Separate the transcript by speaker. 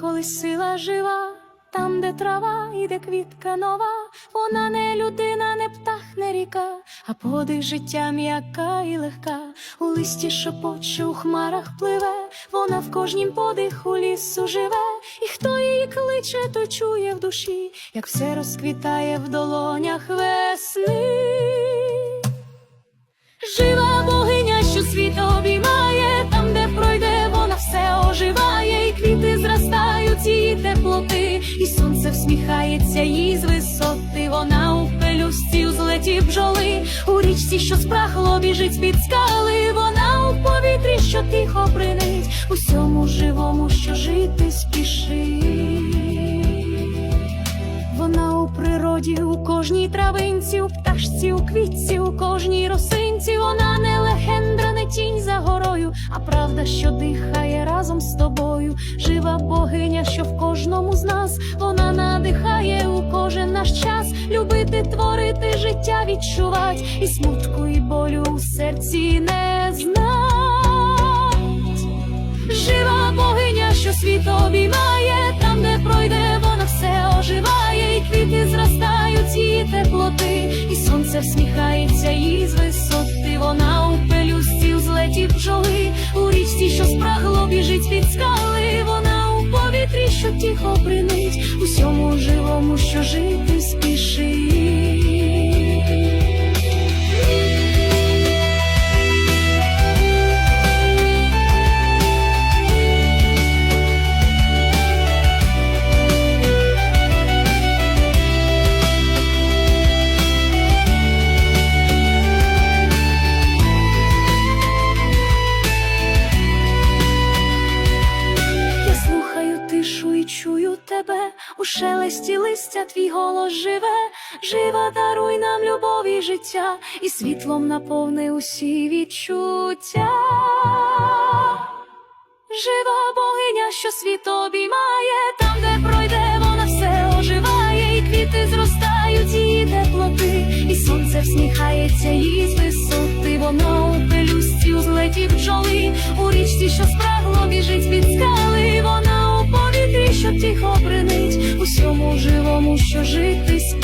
Speaker 1: коли сила жива, там, де трава, іде квітка нова, вона не людина, не птах, не ріка, а подих життя м'яка і легка, у листі шепоче, у хмарах пливе, вона в кожнім подиху лісу живе, і хто її кличе, то чує в душі, як все розквітає в долонях весни. Всміхається їй з висоти. Вона у пелюсті у злеті бджоли, у річці, що спрахло, біжить під скали. Вона у повітрі, що тихо бринить, усьому живому, що жити спішить. Вона у природі, у кожній травинці, у пташці, у квітці, у кожній росинці. Вона не легендра, не тінь за горою, а правда, що дихає разом з тобою. Жива богиня, що в кожному з нас вона кожен наш час. Любити, творити, життя відчувать, і смутку, і болю у серці не знать. Жива богиня, що світ обіймає, там, де пройде, вона все оживає, і квіти зростають її теплоти, і сонце всміхається їй з висоти. Вона у пелюсті у злеті бджоли, у річці, що спрагло біжить під скали. Вона у повітрі, що тихо усьому живому, що жити у шелесті листя твій голос живе, жива даруй нам любов і життя, і світлом наповни усі відчуття. Жива богиня, що світ обіймає, там, де пройде, вона все оживає, і квіти зростають її теплоти, і сонце всміхається їй з висоти, воно у пелюсті у злеті бджоли, у річці, що спрагло біжить під скали, вона у повітрі, що тихо що жити спішить.